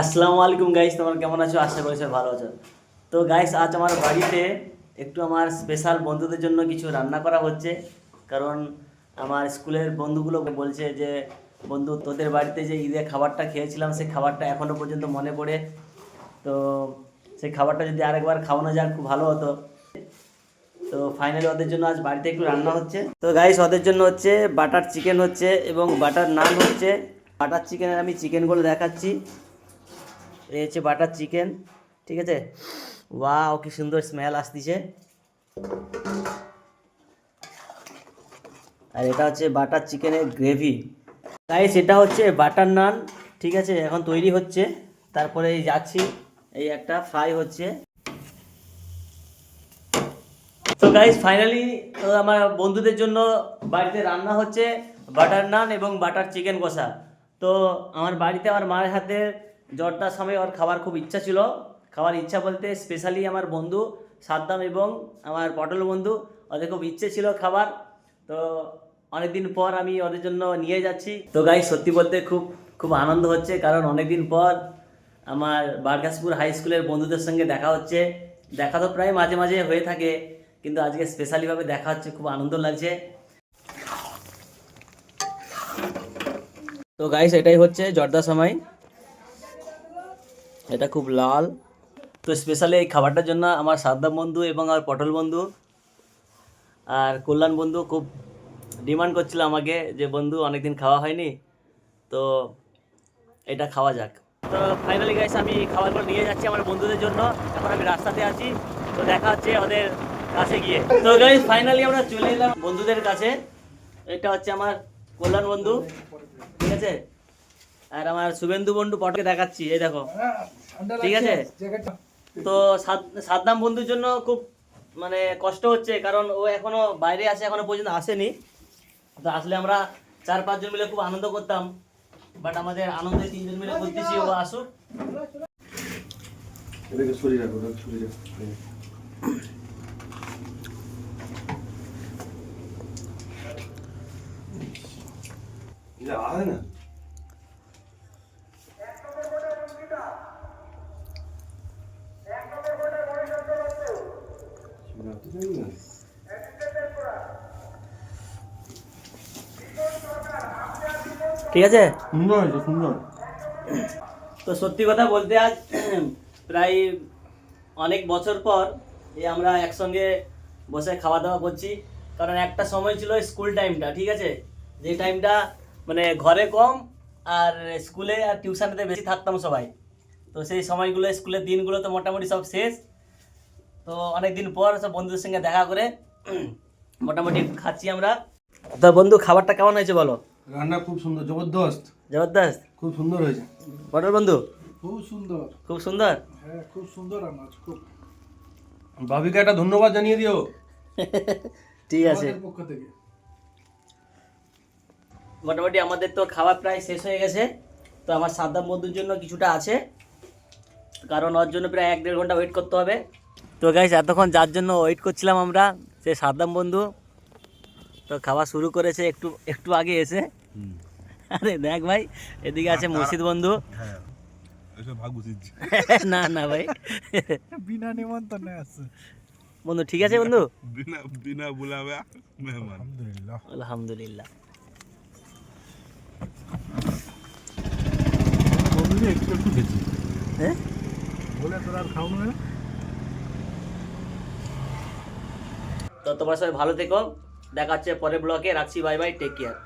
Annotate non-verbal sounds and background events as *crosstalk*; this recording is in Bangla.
আসসালামু আলাইকুম গাইস তোমরা কেমন আছো? আশা করি সবাই ভালো আছো। তো গাইস আজ আমার বাড়িতে একটু আমার স্পেশাল বন্ধুদের জন্য কিছু রান্না করা হচ্ছে। কারণ আমার স্কুলের বন্ধুগুলো বলছে যে, বন্ধু, তোদের বাড়িতে যে ঈদে খাবারটা খেয়েছিলাম, সেই খাবারটা এখনও পর্যন্ত মনে পড়ে। তো সেই খাবারটা যদি আরেকবার খাওয়ানো যায়, খুব ভালো হতো। তো ফাইনালি ওদের জন্য আজ বাড়িতে একটু রান্না হচ্ছে। তো গাইস ওদের জন্য হচ্ছে বাটার চিকেন হচ্ছে এবং বাটার নান হচ্ছে। বাটার চিকেনের আমি চিকেনগুলো দেখাচ্ছি। এই হচ্ছে বাটার চিকেন, ঠিক আছে? ওয়াও, কি সুন্দর স্মেল আসতেছে। আর এটা হচ্ছে বাটার চিকেনের গ্রেভি। গাইস এটা হচ্ছে বাটার নান, ঠিক আছে? এখন তৈরি হচ্ছে। তারপরে এই যাচ্ছি, এই একটা ফ্রাই হচ্ছে। তো গাইস ফাইনালি আমার বন্ধুদের জন্য বাড়িতে রান্না হচ্ছে বাটার নান এবং বাটার চিকেন কষা। তো আমার বাড়িতে আমার মায়ের হাতে জর্দার সময় ওর খাবার খুব ইচ্ছা ছিল। খাওয়ার ইচ্ছা বলতে স্পেশালি আমার বন্ধু, সাদ্দাম এবং আমার পটল বন্ধু, ওদের খুব ইচ্ছে ছিল খাবার। তো অনেকদিন পর আমি ওদের জন্য নিয়ে যাচ্ছি। তো গাই সত্যি বলতে খুব খুব আনন্দ হচ্ছে কারণ অনেকদিন পর আমার বারগাসপুর হাই স্কুলের বন্ধুদের সঙ্গে দেখা হচ্ছে। দেখা তো প্রায় মাঝে মাঝে হয়ে থাকে, কিন্তু আজকে স্পেশালিভাবে দেখা হচ্ছে, খুব আনন্দ লাগছে। তো গাইস এটাই হচ্ছে জর্দা সময়। এটা খুব লাল। তো স্পেশালি এই খাবারটার জন্য আমার সাদ্দাম বন্ধু এবং আমার পটল বন্ধু আর কল্যাণ বন্ধু খুব ডিমান্ড করছিল আমাকে যে, বন্ধু, অনেকদিন খাওয়া হয়নি, তো এটা খাওয়া যাক। তো ফাইনালি গাইস আমি খাবারগুলো নিয়ে যাচ্ছি আমার বন্ধুদের জন্য। এখন আমি রাস্তাতে আছি, তো দেখা হচ্ছে ওদের কাছে গিয়ে। তো গাইস ফাইনালি আমরা চলে এলাম বন্ধুদের কাছে। এটা হচ্ছে আমার কল্যাণ বন্ধু। ঠিক আছে? আর আমার শুভেন্দু বন্ধু পটকে দেখাচ্ছি এই দেখো। ঠিক আছে? তো সাদ- সাদ্দাম বন্ধুর জন্য খুব মানে কষ্ট হচ্ছে কারণ ও এখনও বাইরে আছে এখনও পর্যন্ত আসেনি। তো আসলে আমরা চার পাঁচজন মিলে খুব আনন্দ করতাম বাট আমাদের আনন্দে তিনজন মিলে করতেছি ও আসুক। না। ঠিক আছে? সুন্দর হয়েছে সুন্দর। তো সত্যি কথা বলতে আজ প্রায় অনেক বছর পর এই আমরা একসঙ্গে বসে খাওয়া দাওয়া করছি। কারণ একটা সময় ছিল স্কুল টাইমটা ঠিক আছে? যে টাইমটা মানে ঘরে কম আর স্কুলে আর টিউশনেতে বেশি থাকতাম সবাই। তো সেই সময়গুলো স্কুলের দিনগুলো তো মোটামুটি সব শেষ। তো অনেক দিন পর সব বন্ধুদের সঙ্গে দেখা করে মোটামুটি খাচ্ছি আমরা। তো বন্ধু খাবারটা কেমন হয়েছে বলো? রান্না খুব সুন্দর জবরদস্ত। জবরদস্ত? খুব সুন্দর হয়েছে। বটর বন্ধু? খুব সুন্দর। খুব সুন্দর? হ্যাঁ খুব সুন্দর রান্না খুব। ভাবিকে একটা ধন্যবাদ জানিয়ে দিও। *laughs* ঠিক আছে। পক্ষ থেকে। মোটামুটি আমাদের তো খাওয়া প্রায় শেষ হয়ে গেছে তো আমার সাদ্দাম বন্ধুর জন্য কিছুটা আছে। কারণ ওর জন্য প্রায় এক দেড় ঘণ্টা ওয়েট করতে হবে। তো গাইস এতক্ষণ যার জন্য ওয়েট করছিলাম আমরা সে সাদ্দাম বন্ধু। তো খাওয়া শুরু করেছে একটু একটু আগে এসে। আরে দেখ ভাই এদিকে আছে মুর্শিদ বন্ধু। *laughs* না না ভাই। বিনা নিমন্ত্রণে আছে। বন্ধু ঠিক আছে বন্ধু? বিনা বুলাবে আলহামদুলিল্লাহ। আলহামদুলিল্লাহ। একটু হ্যাঁ? বলে না। তো তোমার সবাই ভালো থেকো। দেখা হচ্ছে পরের ব্লকে। রাখছি বাই বাই টেক কেয়ার